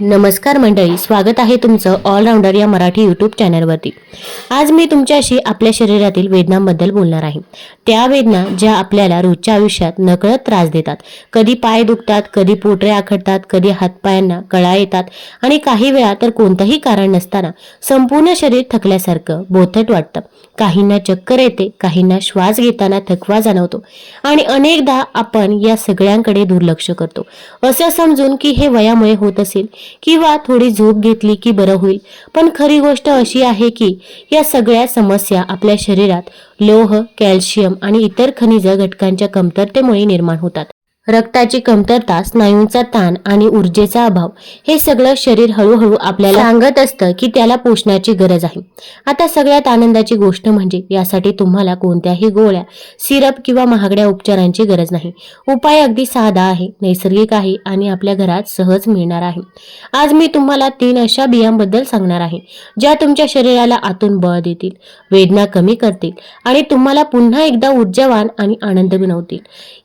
नमस्कार मंडळी स्वागत आहे तुमचं ऑलराऊंडर या मराठी यूट्यूब चॅनलवरती आज मी तुमच्याशी आपल्या शरीरातील वेदनांबद्दल बोलणार आहे. त्या वेदना ज्या आपल्याला रोजच्या आयुष्यात नकळत त्रास देतात. कधी पाय दुखतात कधी पोटरे आखडतात कधी हातपायांना कळा येतात आणि काही वेळा तर कोणतंही कारण नसताना संपूर्ण शरीर थकल्यासारखं बोथट वाटतं. काहींना चक्कर येते काहींना श्वास घेताना थकवा जाणवतो आणि अनेकदा आपण या सगळ्यांकडे दुर्लक्ष करतो. असं समजून की हे वयामुळे होत असेल किंवा थोडी झोप घेतली की बरं होईल. पण खरी गोष्ट अशी आहे की या सगळ्या समस्या आपल्या शरीरात लोह कॅल्शियम आणि इतर खनिज घटकांच्या कमतरतेमुळे निर्माण होतात. रक्ताची कमतरता स्नायूंचा ताण आणि ऊर्जेचा अभाव हे सगळं शरीर हळूहळू आपल्याला सांगत असतं की त्याला पोषणाची गरज आहे. आता सगळ्यात आनंदाची गोष्ट म्हणजे यासाठी तुम्हाला कोणत्याही गोळ्या सिरप किंवा महागड्या उपचारांची गरज नाही. उपाय अगदी साधा आहे नैसर्गिक आहे आणि आपल्या घरात सहज मिळणार आहे. आज मी तुम्हाला तीन अशा बियांबद्दल सांगणार आहे ज्या तुमच्या शरीराला आतून बळ देतील वेदना कमी करतील आणि तुम्हाला पुन्हा एकदा ऊर्जावान आणि आनंद मिळवतील.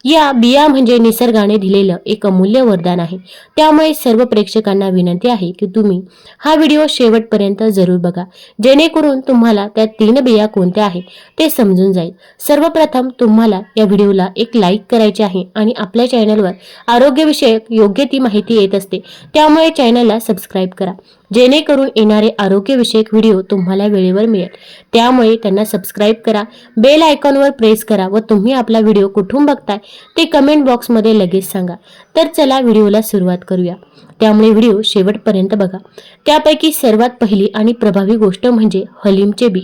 या बिया म्हणजे निसर्गाने दिलेलं एक अमूल्य वरदान आहे. त्यामुळे सर्व प्रेक्षकांना विनंती आहे की तुम्ही हा व्हिडिओ शेवटपर्यंत जरूर बघा. जेणेकरून तुम्हाला त्या तीन बिया कोणत्या आहेत ते समजून जाईल. सर्वप्रथम तुम्हाला या व्हिडिओला एक लाईक करायचे आहे आणि आपल्या चॅनलवर आरोग्यविषयक योग्य ती माहिती येत असते. त्यामुळे चॅनलला सबस्क्राईब करा. जेणेकरून येणारे आरोग्यविषयक व्हिडिओ तुम्हाला वेळेवर मिळेल. त्यामुळे त्यांना सबस्क्राईब करा बेल आयकॉनवर प्रेस करा व तुम्ही आपला व्हिडिओ कुठून बघताय ते कमेंट बॉक्समध्ये लगेच सांगा. तर चला व्हिडिओला सुरुवात करूया. त्यामुळे व्हिडिओ शेवटपर्यंत बघा. त्यापैकी सर्वात पहिली आणि प्रभावी गोष्ट म्हणजे हलीमचे बी.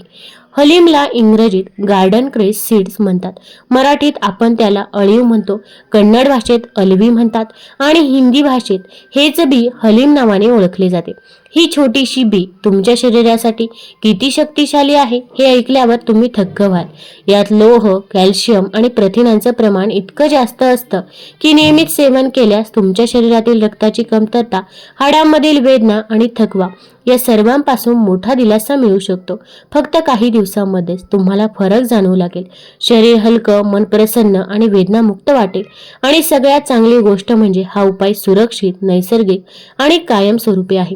हलीमला इंग्रजीत गार्डन क्रेस सीड्स म्हणतात. मराठीत आपण त्याला अळीव म्हणतो कन्नड भाषेत अलवी म्हणतात आणि हिंदी भाषेत हेच बी हलीम नावाने ओळखले जाते. ही छोटीशी बी तुमच्या शरीरासाठी किती शक्तिशाली आहे हे ऐकल्यावर तुम्ही थक्क व्हाल. यात लोह कॅल्शियम आणि प्रथिनांचं प्रमाण इतकं जास्त असतं की नियमित सेवन केल्यास तुमच्या शरीरातील रक्ताची कमतरता हाडांमधील वेदना आणि थकवा या सर्वांपासून मोठा दिलासा मिळू शकतो. फक्त काही दिवसांमध्येच तुम्हाला फरक जाणवू लागेल. शरीर हलकं मन प्रसन्न आणि वेदनामुक्त वाटेल. आणि सगळ्यात चांगली गोष्ट म्हणजे हा उपाय सुरक्षित नैसर्गिक आणि कायमस्वरूपी आहे.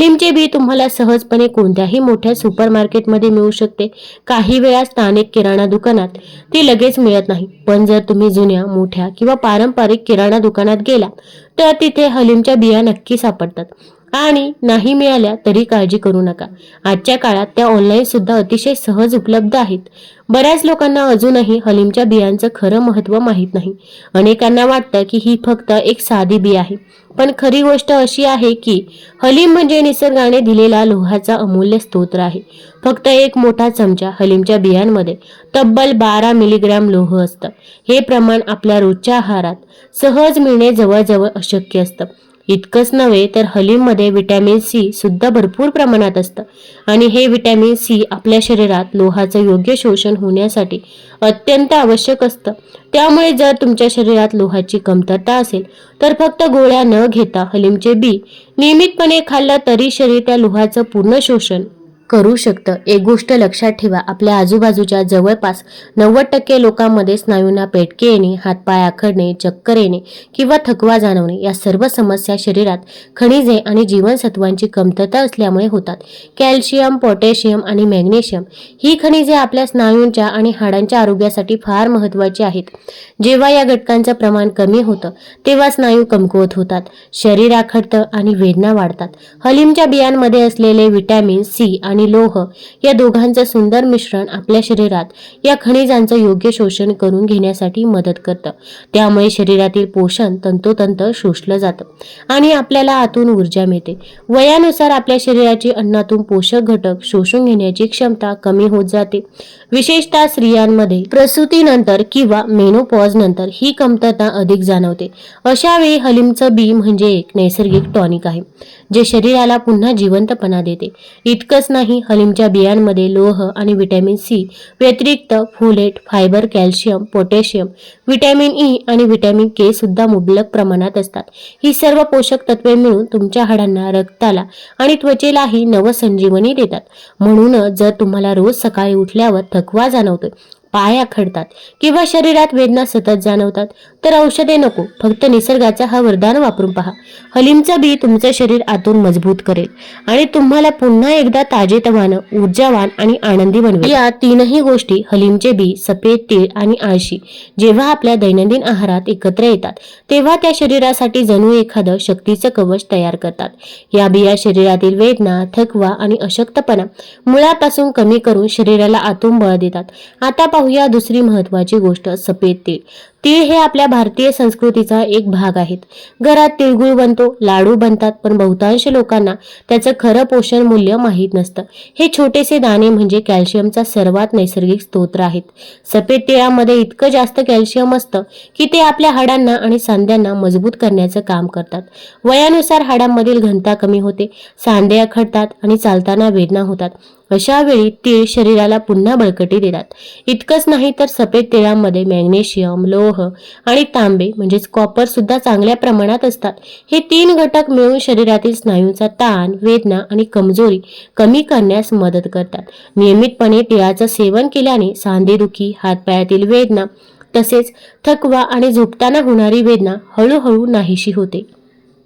हलीमचे बी तुम्हाला सहजपणे कोणत्याही मोठ्या सुपरमार्केटमध्ये मिळू शकते. काही वेळा स्थानिक किराणा दुकानात ती लगेच मिळत नाही. पण जर तुम्ही जुन्या मोठ्या किंवा पारंपरिक किराणा दुकानात गेला तर तिथे हलीमच्या बिया नक्की सापडतात. आणि नाही मिळाल्या तरी काळजी करू नका. आजच्या काळात त्या ऑनलाईन सुद्धा अतिशय सहज उपलब्ध आहेत. बऱ्याच लोकांना अजूनही हलीमच्या बियांचं खरं महत्त्व माहीत नाही. अनेकांना वाटतं की ही फक्त एक साधी बी आहे. पण खरी गोष्ट अशी आहे की हलीम म्हणजे निसर्गाने दिलेला लोहाचा अमूल्य स्तोत्र आहे. फक्त एक मोठा चमचा हलीमच्या बियांमध्ये तब्बल बारा मिलीग्रॅम लोह असतं. हे प्रमाण आपल्या रोजच्या आहारात सहज मिळणे जवळजवळ अशक्य असतं. इतकंच नव्हे तर हलीममध्ये व्हिटॅमिन सी सुद्धा भरपूर प्रमाणात असतं. आणि हे व्हिटॅमिन सी आपल्या शरीरात लोहाचं योग्य शोषण होण्यासाठी अत्यंत आवश्यक असतं. त्यामुळे जर तुमच्या शरीरात लोहाची कमतरता असेल तर फक्त गोळ्या न घेता हलीमचे बी नियमितपणे खाल्लं तरी शरीर त्या लोहाचं पूर्ण शोषण करू शकतं. एक गोष्ट लक्षात ठेवा आपल्या आजूबाजूच्या जवळपास नव्वद टक्के लोकांमध्ये स्नायूंना पेटके येणे हातपाय आखडणे चक्कर येणे किंवा थकवा जाणवणे या सर्व समस्या शरीरात खनिजे आणि जीवनसत्वांची कमतरता असल्यामुळे होतात. कॅल्शियम पोटॅशियम आणि मॅग्नेशियम ही खनिजे आपल्या स्नायूंच्या आणि हाडांच्या आरोग्यासाठी फार महत्त्वाची आहेत. जेव्हा या घटकांचं प्रमाण कमी होतं तेव्हा स्नायू कमकुवत होतात शरीर आखडतं आणि वेदना वाढतात. हलीमच्या बियांमध्ये असलेले व्हिटॅमिन सी आणि लोह या दोघांचं सुंदर मिश्रण आपल्या शरीरात या खनिजांचं योग्य शोषण करून घेण्यासाठी मदत करतं. त्यामुळे शरीरातील पोषण तंतोतंत शोषलं जातं आणि आपल्याला आतून ऊर्जा मिळते. वयानुसार आपल्या शरीराची अन्नातून पोषक घटक शोषून घेण्याची क्षमता कमी होत जाते. विशेषतः स्त्रियांमध्ये प्रसूतीनंतर किंवा मेनोपॉज नंतर ही कमतरता अधिक जाणवते. अशा वेळी हलीमचं बी म्हणजे एक नैसर्गिक टॉनिक आहे जे शरीराला पुन्हा जिवंतपणा देते. इतकंच नाही हलीमच्या बियांमध्ये लोह आणि विटॅमिन सी व्यतिरिक्त folate fibre calcium potassium vitamin E आणि व्हिटॅमिन के सुद्धा मुबलक प्रमाणात असतात. ही सर्व पोषक तत्वे मिळून तुमच्या हाडांना रक्ताला आणि त्वचेलाही नवसंजीवनी देतात. म्हणूनच जर तुम्हाला रोज सकाळी उठल्यावर थकवा जाणवतोय पाय आखडतात किंवा शरीरात वेदना सतत जाणवतात. तर औषधे नको फक्त निसर्गाचा हा वरदान वापरून पहा. हलीमचं बी तुमचं शरीर आतून मजबूत करेल आणि तुम्हाला पुन्हा एकदा ताजेतवानं ऊर्जावान आणि आनंदी बनवेल. या तीनही गोष्टी हलीमचे बी सफेद तीळ आणि आळशी जेव्हा आपल्या दैनंदिन आहारात एकत्र येतात तेव्हा त्या शरीरासाठी जणू एखादं शक्तीचं कवच तयार करतात. या बिया शरीरातील वेदना थकवा आणि अशक्तपणा मुळापासून कमी करून शरीराला आतून बळ देतात. आता पाहूया दुसरी महत्वाची गोष्ट सफेद तेल. तीळ हे आपल्या भारतीय संस्कृतीचा एक भाग आहेत. घरात तिळगुळ बनतो लाडू बनतात पण बहुतांश लोकांना त्याचं खरं पोषण मूल्य माहीत नसतं. हे छोटेसे दाणे म्हणजे कॅल्शियमचा सर्वात नैसर्गिक स्तोत्र आहेत. सफेद तिळामध्ये इतकं जास्त कॅल्शियम असतं की ते आपल्या हाडांना आणि सांध्यांना मजबूत करण्याचं काम करतात. वयानुसार हाडांमधील घनता कमी होते सांधे अखडतात आणि चालताना वेदना होतात. अशा वेळी तीळ शरीराला पुन्हा बळकटी देतात. इतकंच नाही तर सफेद तिळामध्ये मॅग्नेशियम लोह आणि तांबे म्हणजेच कॉपर सुद्धा चांगल्या प्रमाणात असतात. हे तीन घटक मिळून शरीरातील स्नायूंचा ताण वेदना आणि कमजोरी कमी करण्यास मदत करतात. नियमितपणे तिळाचं सेवन केल्याने सांधेदुखी हातपायातील वेदना तसेच थकवा आणि झोपताना होणारी वेदना हळूहळू नाहीशी होते.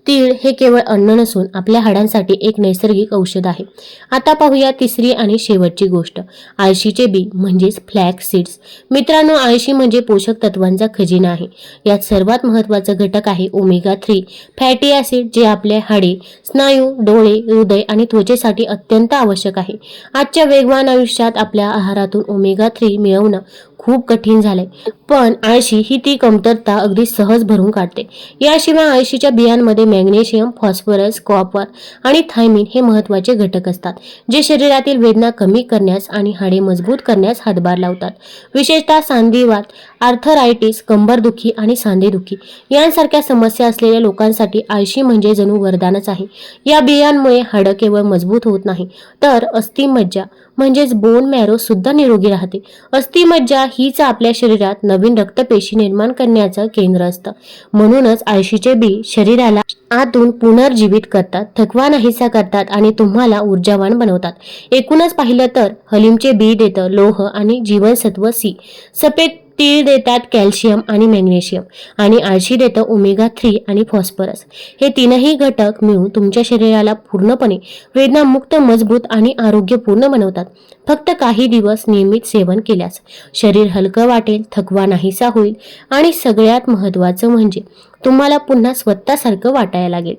तीळ हे केवळ अन्न नसून आपल्या हाडांसाठी एक नैसर्गिक औषध आहे. आता पाहूया तिसरी आणि शेवटची गोष्ट. आळशीचे बी म्हणजेच फ्लॅक सीड्स. मित्रांनो आळशी म्हणजे पोषक तत्वांचा खजिना आहे. यात सर्वात महत्त्वाचा घटक आहे ओमेगा थ्री फॅटी ॲसिड जे आपले हाडे स्नायू डोळे हृदय आणि त्वचेसाठी अत्यंत आवश्यक आहे. आजच्या वेगवान आयुष्यात आपल्या आहारातून ओमेगा थ्री मिळवणं खूप कठीण झालंय. पण आळशी ही ती कमतरता अगदी सहज भरून काढते. याशिवाय आळशीच्या बियांमध्ये मॅग्नेशियम फॉस्फरस कॉपर आणि थायमिन हे महत्त्वाचे घटक असतात जे शरीरातील वेदना कमी करण्यास आणि हाडे मजबूत करण्यास हातभार लावतात. विशेषतः सांधिवात आर्थरायटिस कंबरदुखी आणि सांधेदुखी यांसारख्या समस्या असलेल्या लोकांसाठी आळशी म्हणजे जणू वरदानच आहे. या बियांमुळे हाडं केवळ मजबूत होत नाही तर अस्थिमज्जा म्हणजेच बोन मॅरो सुद्धा निरोगी राहते. अस्थिमज्जा हीच आपल्या शरीरात नवीन रक्तपेशी निर्माण करण्याचं केंद्र असतं. म्हणूनच आळशीचे बी शरीराला आतून पुनर्जीवित करतात थकवा नाहीसा करतात आणि तुम्हाला ऊर्जावान बनवतात. एकूणच पाहिलं तर हलीमचे बी देतं लोह आणि जीवनसत्व सी. सफेद तीळ देतात कॅल्शियम आणि मॅग्नेशियम आणि आळशी देतं ओमेगा थ्री आणि फॉस्फरस. हे तीनही घटक मिळून तुमच्या शरीराला पूर्णपणे वेदनामुक्त मजबूत आणि आरोग्यपूर्ण बनवतात. फक्त काही दिवस नियमित सेवन केल्यास शरीर हलकं वाटेल थकवा नाहीसा होईल आणि सगळ्यात महत्त्वाचं म्हणजे तुम्हाला पुन्हा स्वतःसारखं वाटायला लागेल.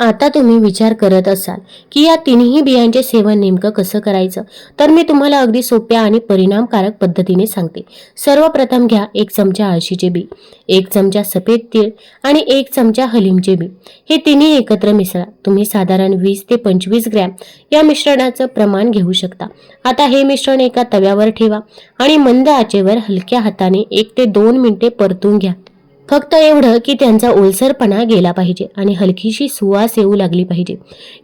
आता तुम्ही विचार करत असाल की या तिन्ही बियांचे सेवन नेमकं कसं करायचं? तर मी तुम्हाला अगदी सोप्या आणि परिणामकारक पद्धतीने सांगते. सर्वप्रथम घ्या एक चमचा आळशीचे बी एक चमचा सफेद तीळ आणि एक चमचा हलीमचे बी. हे तिन्ही एकत्र मिसळा. तुम्ही साधारण वीस ते पंचवीस ग्रॅम या मिश्रणाचं प्रमाण घेऊ शकता. आता हे मिश्रण एका तव्यावर ठेवा आणि मंद आचेवर हलक्या हाताने एक ते दोन मिनिटे परतून घ्या. फक्त एवढं की त्यांचा ओलसरपणा गेला पाहिजे आणि हलकीशी सुवास येऊ लागली पाहिजे.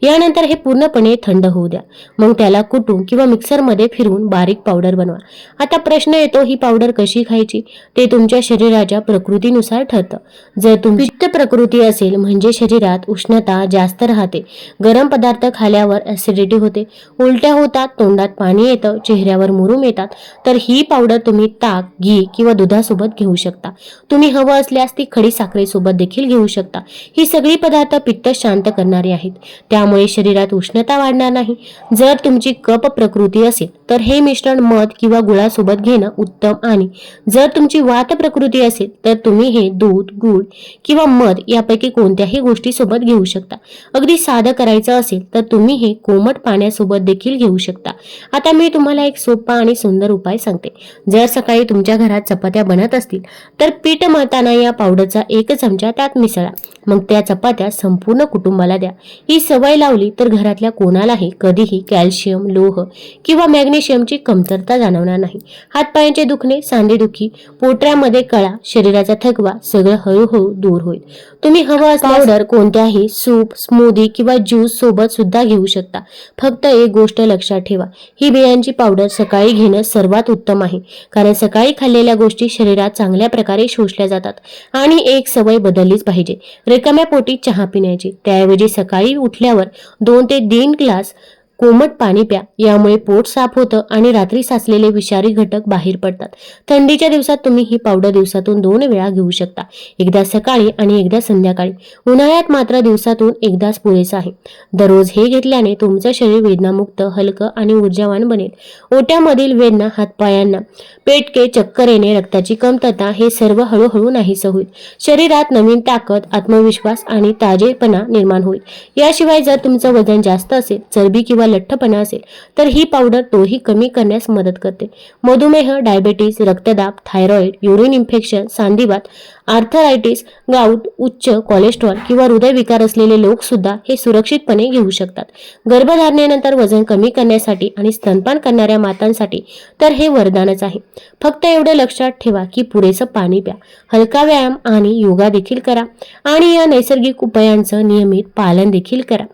यानंतर हे पूर्णपणे थंड होऊ द्या. मग त्याला कुटून किंवा मिक्सरमध्ये फिरवून बारीक पावडर बनवा. आता प्रश्न येतो ही पावडर कशी खायची? ते तुमच्या शरीराच्या प्रकृतीनुसार ठरतं. जर तुमची प्रकृती असेल म्हणजे शरीरात उष्णता जास्त राहते. गरम पदार्थ खाल्यावर ऍसिडिटी होते. उलट्या होतात तोंडात पाणी येतं चेहऱ्यावर मुरूम येतात. तर ही पावडर तुम्ही ताक घी किंवा दुधासोबत घेऊ शकता. तुम्ही हवं असले असल्यास ती खडी साखरेसोबत देखील घेऊ शकता. ही सगळी पदार्थ पित्त शांत करणारी आहेत. त्यामुळे शरीरात उष्णता वाढणार नाही. जर तुमची कप प्रकृती असेल तर हे मिश्रण मध किंवा गुळासोबत घेणं उत्तम आणि जर तुमची वात प्रकृती असेल तर तुम्ही हे दूध गुळ किंवा मध यापैकी कोणत्याही गोष्टी सोबत घेऊ शकता. अगदी साधं करायचं असेल तर तुम्ही हे कोमट पाण्यासोबत देखील घेऊ शकता. आता मी तुम्हाला एक सोपा आणि सुंदर उपाय सांगते. जर सकाळी तुमच्या घरात चपात्या बनत असतील तर पीठ मळताना या पावडरचा एक चमचा त्यात मिसळा. मग त्या चपात्या संपूर्ण कुटुंबाला द्या. ही सवय लावली तर घरातल्या कोणालाही कधीही कॅल्शियम लोह किंवा मॅग्नेशियमची कमतरता जाणवणार नाही. हातपायांचे दुखणे सांधेदुखी पोटऱ्यामध्ये कळा शरीराचा थकवा सगळं हळूहळू दूर होईल. तुम्ही हवं असल्यास पावडर कोणत्याही सूप स्मूदी किंवा ज्यूस सोबत सुद्धा घेऊ शकता. फक्त एक गोष्ट लक्षात ठेवा ही बियांची पावडर सकाळी घेणं सर्वात उत्तम आहे. कारण सकाळी खाल्लेल्या गोष्टी शरीरात चांगल्या प्रकारे शोषल्या जातात आणि एक सवय बदललीच पाहिजे. रिकाम्या पोटी चहा पिण्याची त्याऐवजी सकाळी उठल्यावर दोन ते तीन ग्लास कोमट पाणी प्या यामुळे पोट साफ होतं आणि रात्री साचलेले विषारी घटक बाहेर पडतात. थंडीच्या दिवसात तुम्ही ही पावडर दिवसातून दोन वेळा घेऊ शकता एकदा सकाळी आणि एकदा संध्याकाळी. उन्हाळ्यात मात्र दिवसातून एकदाच पुरेसा आहे. दररोज हे घेतल्याने तुमचं शरीर वेदनामुक्त हलकं आणि ऊर्जावान बनेल. ओट्यामधील वेदना हातपायांना पेटके चक्कर येणे रक्ताची कमतरता हे सर्व हळूहळू नाहीसं होईल. शरीरात नवीन ताकद आत्मविश्वास आणि ताजेपणा निर्माण होईल. याशिवाय जर तुमचं वजन जास्त असेल चरबी किंवा लठ्ठपणा असेल तर ही पावडर तोही कमी करण्यास मदत करते. मधुमेह डायबेटीस रक्तदाब थायरॉईड युरिन इन्फेक्शन सांधिवात आर्थरायटिस गाऊट उच्च कोलेस्ट्रॉल किंवा हृदयविकार असलेले लोक सुद्धा हे सुरक्षितपणे घेऊ शकतात. गर्भधारणेनंतर वजन कमी करण्यासाठी आणि स्तनपान करणाऱ्या मातांसाठी तर हे वरदानच आहे. फक्त एवढं लक्षात ठेवा की पुरेसं पाणी प्या. हलका व्यायाम आणि योगा देखील करा आणि या नैसर्गिक उपायांचं नियमित पालन देखील करा.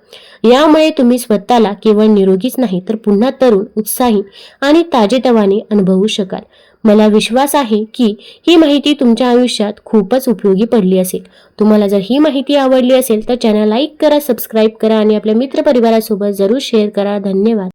यामुळे तुम्ही स्वतःला केवळ निरोगीच नाही तर पुन्हा तरुण उत्साही आणि ताजेतवाने अनुभवू शकाल. मला विश्वास आहे की ही माहिती तुमच्या आयुष्यात खूपच उपयोगी पडली असेल. तुम्हाला जर ही माहिती आवडली असेल तर चॅनल लाईक करा सबस्क्राईब करा आणि आपल्या मित्रपरिवारासोबत जरूर शेअर करा. धन्यवाद.